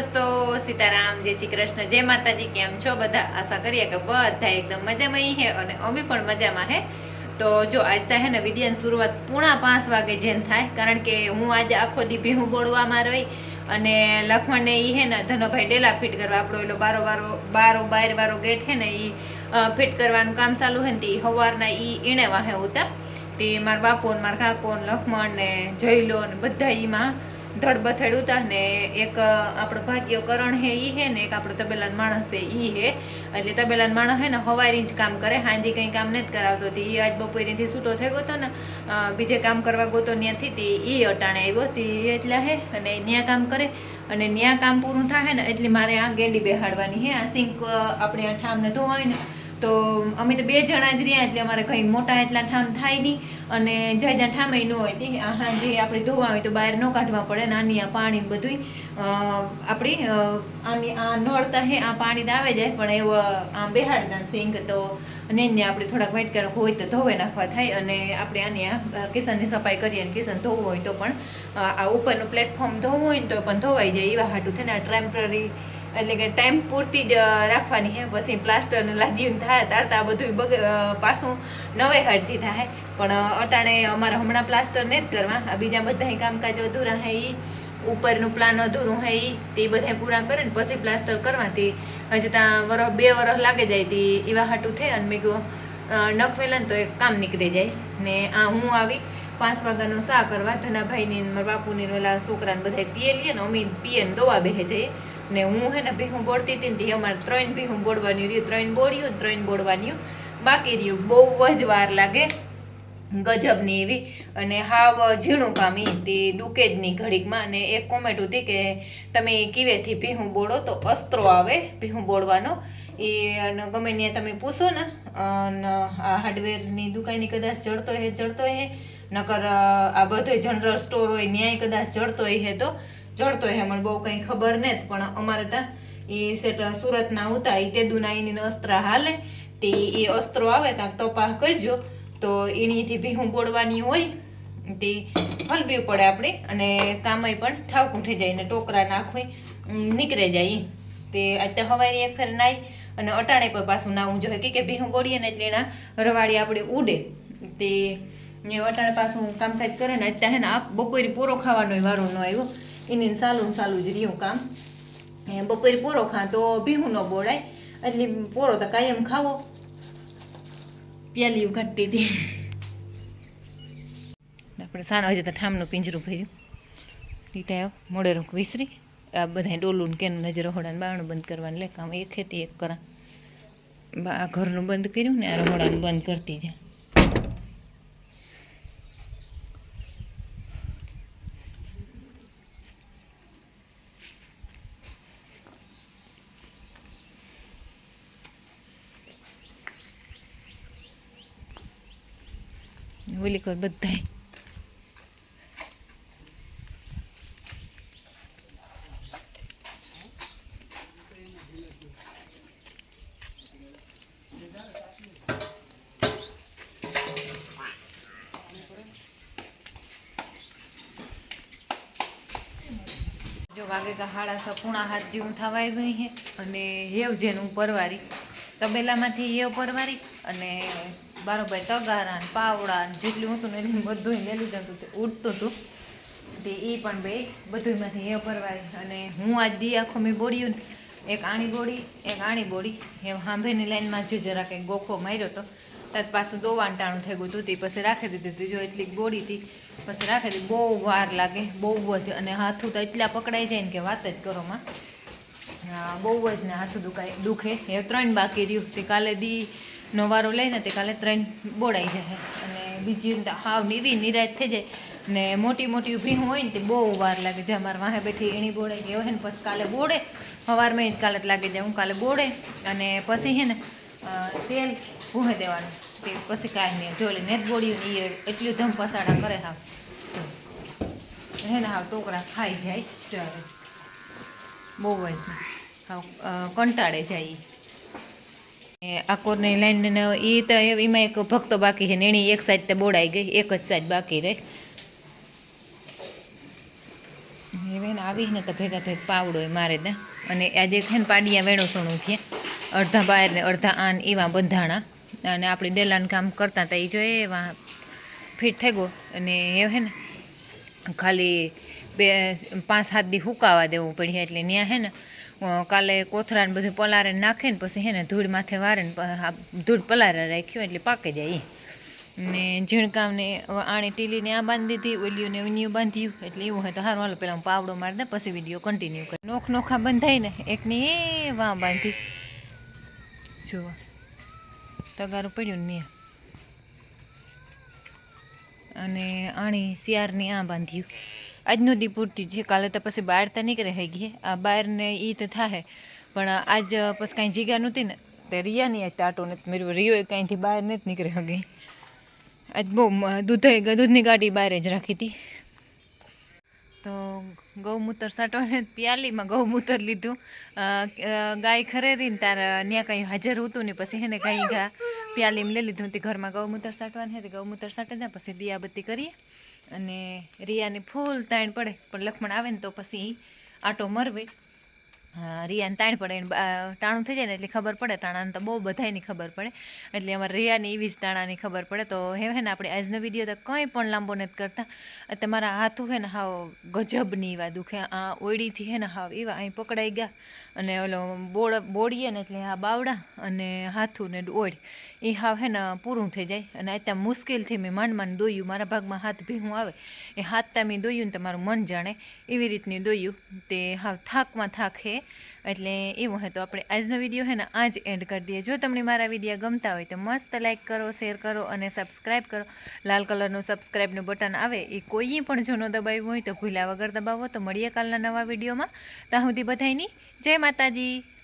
દોસ્તો, સીતારામ, જય શ્રી કૃષ્ણ, જય માતાજી, કેમ છો બધા? આશા કરીએ કે બધા એકદમ મજામાં હે અને અમે પણ મજામાં હે. તો જો આજ તા હે ને વિડીયાની શરૂઆત પૂણા પાંચ વાગે જેમ થાય, કારણ કે હું આજે આખો દી ભેહું બોળવામાં રહી અને લખમણને એ હે ને ધનોભાઈ ડેલા ફિટ કરવા, આપણો એલો બારો બારો બારો બાર વારો ગેટ હે ને એ ફિટ કરવાનું કામ ચાલુ હે ને તે હવારના એ ઈણે વાહે ઉતા. તે મારા બાપો ને મારા કાકો ને લખમણ ને જયલો ને બધા ઈમાં ધડબથડ ઉતા ને એક આપણો ભાગ્યકરણ હે ઈ હે ને, એક આપણો તબેલાન માણસ હે ઈ હે. એટલે તબેલાન માણસ હે ને હવારી જ કામ કરે, હાંજી કંઈ કામ નથી કરાવતો. તે ઈ આજ બપોરેથી છૂટો થઈ ગયો તો ને બીજે કામ કરવા ગયો ત્યાંથી તે ઈ અટાણે આવ્યો. તે એટલા હે અને ન્યા કામ કરે અને ન્યા કામ પૂરું થાય ને એટલે મારે આ ગેંડી બેહાડવાની હે. આ સિંક આપણે ઠામને ધોવાય ને તો અમે તો બે જણા જ રહ્યા એટલે અમારે કંઈ મોટા એટલા ઠામ થાય નહીં. અને જ્યાં જ્યાં ઠામે ન હોય તે હા જે આપણે ધોવા હોય તો બહાર ન કાઢવા પડે ને આની આ પાણી બધું આપણી આની આ નળતા હે, આ પાણી તો આવે જાય, પણ એવો આમ બેહાડતા સિંક તો અને એને આપણે થોડાક વાઇટ કલર હોય તો ધોવે નાખવા થાય અને આપણે આની આ કિચનની સફાઈ કરીએ અને કિચન ધોવું હોય તો પણ આ ઉપરનું પ્લેટફોર્મ ધોવું હોય ને તો પણ ધોવાઈ જાય એવા હાટું થઈને આ ટેમ્પરરી એટલે કે ટાઈમ પૂરતી જ રાખવાની છે પછી પ્લાસ્ટરને લાદીને થાય તારતા બધું બગ પાછું નવે હળથી થાય. પણ અટાણે અમારે હમણાં પ્લાસ્ટર ને જ કરવા. આ બીજા બધા કામકાજ અધૂરા હે એ ઉપરનું પ્લાન અધૂરું હે તે બધા પૂરા કરે ને પછી પ્લાસ્ટર કરવા. તે હજી ત્યાં વરસ બે વરસ લાગે જાય તે એવા હાટું થાય અને મેં અ, નખ ને તો એક કામ નીકળી જાય. ને આ હું આવી પાંચ વાગ્યાનો સા કરવા. ધનાભાઈની મારા બાપુની ઓલા છોકરાને બધા પીએ લઈએ ને અમે પીએ ને દવા બેહે જઈએ. ને હું હે ને ભીહું બોળતી હતી ને તે અમારે ત્રણ ભીહું બોડવાની રહ્યું, ત્રણ બોડ્યું ને ત્રણ બોડવાની બાકી રહ્યું, બહુ જ વાર લાગે ગજબની એવી. અને હાવ ઝીણું પામી તે ડૂકે ઘડીકમાં. અને એક કોમેન્ટ હતી કે તમે કીવેથી ભીહું બોડો તો અસ્ત્રો આવે ભીહું બોડવાનો એ અને ગમે ત્યાં તમે પૂછો ને આ હાર્ડવેરની દુકાનની કદાચ જડતો હે જડતો હે. નકર આ બધો જનરલ સ્ટોર હોય ન્યાય કદાચ જડતો હે તો જડતો હે બહુ કંઈ ખબર ને પણ અમારે ત્યાં એ સેટ સુરતના ઉતા એ તે દુનાઈની અસ્ત્ર હાલે, તે એ અસ્ત્રો આવે, કાંક તપાસ કરજો. તો એનીથી ભીહું બોડવાની હોય, તે હલવી પડે આપણે, અને કામય પણ ઠાવકું થઈ જાય, ને ટોકરા નાખવી નીકળે જાય. તે અત્યારે હવારી એક ફેર નાઈ, અને અટાણે પર પાછું નાવું જોઈએ કે ભીહું બોડીએ ને એટલે એના રવાડી આપણે ઉડે. તે અટાણે પાછું કામકાજ કરે ને અત્યારે બપોરે પૂરો ખાવાનો વારો ન આવ્યો. એની ને ચાલુ જ રહ્યું કામ. એ બપોરે પૂરો ખા તો ભીહું ન બોળાય. એટલે પૂરો તો કાયમ ખાવો. પ્યાલી કાઢતી હતી. આપણે સાનો હજે તો ઠામનું પિંજરું ભર્યું. ટીટા મોડેરું વિસરી. આ બધા ડોલું કેનું નજર રહોડાને બારણું બંધ કરવાનું. લે કામ એક ખેતી એક કરા. આ ઘરનું બંધ કર્યું ને આ રહોડાનું બંધ કરતી જાય ઓલી કર બધાય જો વાગે હાડા સપૂણા હાથ જેવું થવા ગઈ છે અને હેવ જેનું પરવારી. તબેલામાંથી હેવ પરવારી અને બારોબાર તગારા ને પાવડા ને જેટલું હતું ને એટલું બધું લઈ લીધું હતું તે ઉડતું હતું. તે એ પણ બે બધુંમાંથી એ ભરવાય. અને હું આજ દી આખો મેં બોડ્યું એક આણી બોડી એક આણી બોડી એ સાંભળીની લાઈનમાં જો જરાક કંઈક ગોખો માર્યો હતો ત્યાર પાછું દોવાન ટાણું થઈ ગયું હતું તે પછી રાખી દીધી હતી એટલી બોડી હતી પછી રાખી દીધી બહુ વાર લાગે બહુ જ. અને હાથું તો એટલા પકડાઈ જાય ને કે વાત જ કરો માં. હા, બહુ જ ને હાથું દુખાય દુખે. એ ત્રણ બાકી રહ્યું. તે કાલે દી નો વારો લઈને તે કાલે ત્રણ બોડાઈ જાય અને બીજી હાવ નીરી નિરાશ થઈ જાય. ને મોટી મોટી ભીહું હોય ને તે બહુ વાર લાગે. જે અમારે વાહે બેઠી એની બોડાઈ ગઈ હોય ને, પછી કાલે બોડે સવારમાં જ કાલે જ લાગી જાય હું કાલે બોડે અને પછી હે ને તેલ ભૂહે દેવાનું. તે પછી કાંઈ નહીં. જો એટલે નેત બોળ્યું ને એ એટલું ધમ પસાડા કરે હાવ. હે ને, હાવ ટોકરા ખાઈ જાય ચાલે બહુ જ. હાવ કંટાળે જાય આ કોરની લાઈન એ તો એમાં એક ભક્તો બાકી છે ને એની એક સાઈડ તો બોડાઈ ગઈ, એક જ સાઈડ બાકી રહી. બેન આવી ને તો ભેગા ભેગ પાવડો મારે ને. અને આજે છે ને પાડિયા વેણોસણું થયા અડધા બહાર ને અડધા આન એવા બંધાણા. અને આપણે ડેલાન કામ કરતા હતા એ જોઈએ એવા ફિટ થઈ ગયો. અને એ હે ને ખાલી બે પાંચ સાત દી હુકાવા દેવું પડ્યા એટલે ત્યાં હે ને કાલે કોથરાને બધું પલારે નાખે ને પછી હે ને ધૂળ માથે વારે ને ધૂળ પલારે રાખ્યું એટલે પાકી જાય. ને ઝીણકામને આણે ટીલીને આ બાંધી દીધી ઓલિયું ને ઓનિયું બાંધ્યું, એટલે એવું હોય તો સારું હાલો પેલા હું પાવડો મારી દે પછી વીડિયો કન્ટિન્યુ કરે. નોખ નોખા બંધાય ને એકની એ વાં બાંધી. જુઓ. તગારું પડ્યું ને અને આણી શિયારની આ બાંધ્યું. આજનો દી પૂરતી છે. કાલે તો પછી બહાર તો નીકળે રહી ગઈ આ બહારને એ તો થાય પણ આજ પછી કાંઈ જગ્યા નહોતી ને, તે રિયાની આજ ટાટો નથી મેળવ્યો રિયો કાંઈથી બહાર નથી નીકળી હગી. આજ બહુ દૂધ દૂધે દૂધની ગાડી બહાર જ રાખી હતી. તો ગૌમૂત્ર સાટવાને પ્યાલીમાં ગૌમૂત્ર લીધું. ગાય ખરેરીને તાર ત્યાં કંઈ હાજર હતું ને પછી એને કંઈ પ્યાલીમાં લઈ લીધું તે ઘરમાં ગૌમૂત્ર સાટવાનું હે તે ગૌમૂત્ર સાટે ને પછી દિયાબત્તી કરીએ. અને રિયાની ફૂલ તાણ પડે, પણ લખમણ આવે ને તો પછી આટો મરવે. રિયાને તાણ પડે ટાણું થઈ જાય ને એટલે ખબર પડે, ટાણાને તો બહુ બધાયની ખબર પડે. એટલે અમારે રિયાની એવી જ ટાણાની ખબર પડે. તો હે હે ને આપણે આજનો વીડિયો તો કંઈ પણ લાંબો નથી કરતા. તમારા હાથું હે ને હાવ ગજબની એવા દુખે. આ ઓયડીથી હે ને હાવ એવા અહીં પકડાઈ ગયા. અને ઓલો બોળ, બોળીએ ને એટલે આ બાવડા અને હાથું ને ઓળ એ હાવ હે ને પૂરું થઈ જાય. અને અત્યારે મુશ્કેલથી મેં માંડ માંડ દોયું. મારા ભાગમાં હાથ ભીહું આવે. એ હાથ મેં દોયું ને તમારું મન જાણે. એવી રીતની દોયું. તે હાવ થાકમાં થાક હે. એટલે એવું હે. તો આપણે આજનો વીડિયો હે ને આ જ એન્ડ કરી દઈએ. જો તમને મારા વીડિયો ગમતા હોય તો મસ્ત લાઈક કરો શેર કરો અને સબસ્ક્રાઈબ કરો. લાલ કલરનું સબસ્ક્રાઈબનું બટન આવે. એ કોઈ પણ જો ન દબાવ્યું હોય તો ભૂલ્યા વગર દબાવો. તો મળીએ કાલના નવા વિડીયોમાં. ત્યાં સુધી બધાયની જય માતાજી.